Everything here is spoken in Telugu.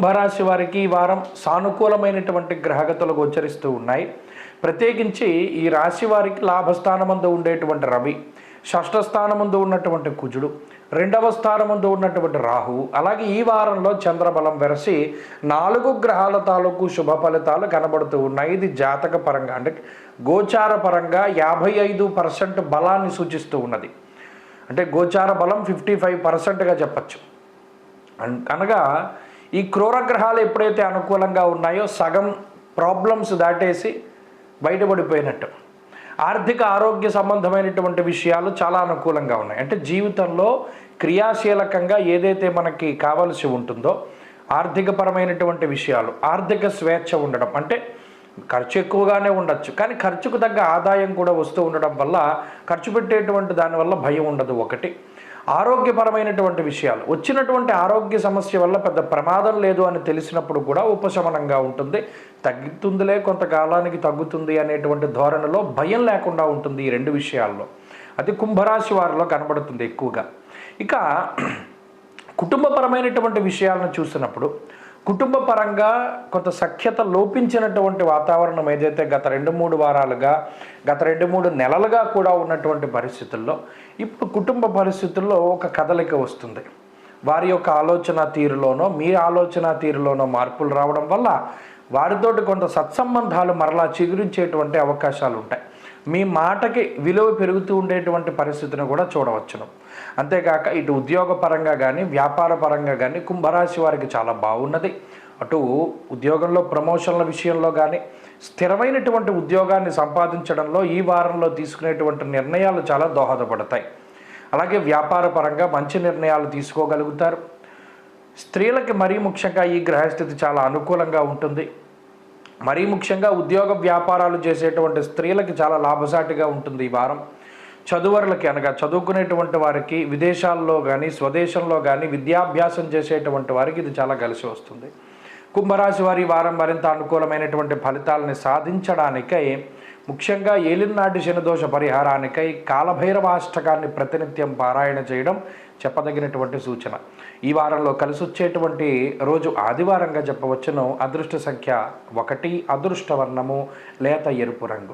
కుంభరాశి వారికి ఈ వారం సానుకూలమైనటువంటి గ్రహగతులు గోచరిస్తూ ఉన్నాయి. ప్రత్యేకించి ఈ రాశి వారికి లాభస్థానమందు ఉండేటువంటి రవి షష్ఠస్థానముందు ఉన్నటువంటి కుజుడు రెండవ స్థానముందు ఉన్నటువంటి రాహువు అలాగే ఈ వారంలో చంద్రబలం వెరసి నాలుగు గ్రహాల తాలూకు శుభ ఫలితాలు కనబడుతూ ఉన్నాయి. ఇది జాతక పరంగా అంటే గోచార పరంగా యాభై ఐదు పర్సెంట్ బలాన్ని సూచిస్తూ ఉన్నది. అంటే గోచార బలం ఫిఫ్టీ ఫైవ్ పర్సెంట్గా చెప్పచ్చు. అన్- అనగా ఈ క్రూర గ్రహాలు ఎప్పుడైతే అనుకూలంగా ఉన్నాయో సగం ప్రాబ్లమ్స్ దాటేసి బయటపడిపోయినట్టు. ఆర్థిక ఆరోగ్య సంబంధమైనటువంటి విషయాలు చాలా అనుకూలంగా ఉన్నాయి. అంటే జీవితంలో క్రియాశీలకంగా ఏదైతే మనకి కావలసి ఉంటుందో ఆర్థికపరమైనటువంటి విషయాలు ఆర్థిక స్వేచ్ఛ ఉండడం. అంటే ఖర్చు ఎక్కువగానే ఉండొచ్చు. కానీ ఖర్చుకు తగ్గ ఆదాయం కూడా వస్తూ ఉండడం వల్ల ఖర్చు పెట్టేటువంటి దానివల్ల భయం ఉండదు ఒకటి. ఆరోగ్యపరమైనటువంటి విషయాలు. వచ్చినటువంటి ఆరోగ్య సమస్య వల్ల పెద్ద ప్రమాదం లేదు అని తెలిసినప్పుడు కూడా ఉపశమనంగా ఉంటుంది. తగ్గుతుందిలే కొంతకాలానికి తగ్గుతుంది అనేటువంటి ధోరణిలో భయం లేకుండా ఉంటుంది ఈ రెండు విషయాల్లో. అది కుంభరాశి వారిలో కనబడుతుంది ఎక్కువగా. ఇక కుటుంబపరమైనటువంటి విషయాలను చూసినప్పుడు కుటుంబ పరంగా కొంత సఖ్యత లోపించినటువంటి వాతావరణం ఏదైతే గత రెండు మూడు వారాలుగా గత రెండు మూడు నెలలుగా కూడా ఉన్నటువంటి పరిస్థితుల్లో ఇప్పుడు కుటుంబ పరిస్థితుల్లో ఒక కదలిక వస్తుంది. వారి యొక్క ఆలోచన తీరులోనో మీ ఆలోచన తీరులోనో మార్పులు రావడం వల్ల వారితోటి కొంత సత్సంబంధాలు మరలా చిగురించేటువంటి అవకాశాలు ఉంటాయి. మీ మాటకి విలువ పెరుగుతూ ఉండేటువంటి పరిస్థితిని కూడా చూడవచ్చును. అంతేకాక ఇటు ఉద్యోగపరంగా కానీ వ్యాపార పరంగా కానీ కుంభరాశి వారికి చాలా బాగున్నది. అటు ఉద్యోగంలో ప్రమోషన్ల విషయంలో కానీ స్థిరమైనటువంటి ఉద్యోగాన్ని సంపాదించడంలో ఈ వారంలో తీసుకునేటువంటి నిర్ణయాలు చాలా దోహదపడతాయి. అలాగే వ్యాపార పరంగా మంచి నిర్ణయాలు తీసుకోగలుగుతారు. స్త్రీలకి మరీ ముఖ్యంగా ఈ గ్రహస్థితి చాలా అనుకూలంగా ఉంటుంది. మరీ ముఖ్యంగా ఉద్యోగ వ్యాపారాలు చేసేటువంటి స్త్రీలకి చాలా లాభసాటిగా ఉంటుంది ఈ వారం. చదువరులకి అనగా చదువుకునేటువంటి వారికి విదేశాల్లో కానీ స్వదేశంలో కానీ విద్యాభ్యాసం చేసేటువంటి వారికి ఇది చాలా కలిసి వస్తుంది. కుంభరాశి వారి వారం మరింత అనుకూలమైనటువంటి ఫలితాలని సాధించడానికై ముఖ్యంగా ఏలినాటి శనిదోష పరిహారానికై కాలభైరవాష్టకాన్ని ప్రతినిత్యం పారాయణ చేయడం చెప్పదగినటువంటి సూచన. ఈ వారంలో కలిసి వచ్చేటువంటి రోజు ఆదివారంగా చెప్పవచ్చును. అదృష్ట సంఖ్య ఒకటి అదృష్ట వర్ణము లేత ఎరుపు రంగు.